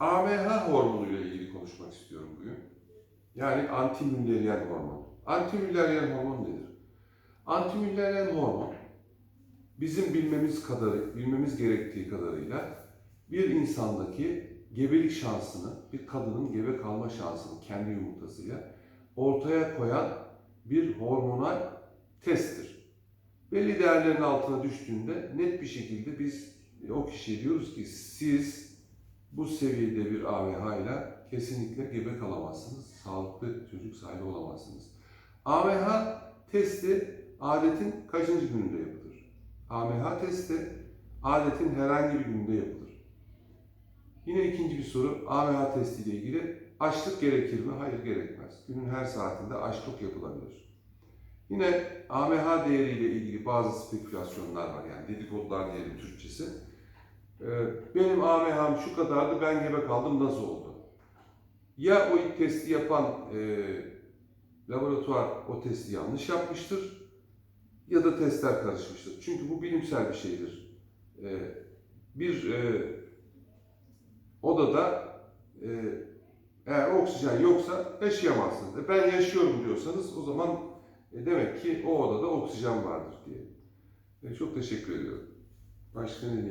AMH hormonu ile ilgili konuşmak istiyorum bugün. Yani antimülleriyen hormon. Antimülleriyen hormon nedir? Antimülleriyen hormon bizim bilmemiz kadarı, bilmemiz gerektiği kadarıyla bir insandaki gebelik şansını, bir kadının gebe kalma şansını kendi yumurtasıyla ortaya koyan bir hormonal testtir. Belli değerlerin altına düştüğünde net bir şekilde biz o kişiye diyoruz ki siz bu seviyede bir AVH ile kesinlikle gebe kalamazsınız. Sağlıklı çocuk sahibi olamazsınız. AVH testi adetin kaçıncı gününde yapılır? AMH testi adetin herhangi bir gününde yapılır. Yine ikinci bir soru AMH testi ile ilgili açlık gerekir mi? Hayır gerekmez. Günün her saatinde açlık yapılabilir. Yine AMH değeriyle ilgili bazı spekülasyonlar var yani dedikodular diyelim Türkçesi. Ee, benim AMH'm şu kadardı ben gebe kaldım nasıl oldu? Ya o ilk testi yapan e, laboratuvar o testi yanlış yapmıştır ya da testler karışmıştır. Çünkü bu bilimsel bir şeydir. E, bir e, odada e, eğer oksijen yoksa yaşayamazsınız. E, ben yaşıyorum diyorsanız o zaman e, demek ki o odada oksijen vardır diye. E, çok teşekkür ediyorum. Başka ne diyelim?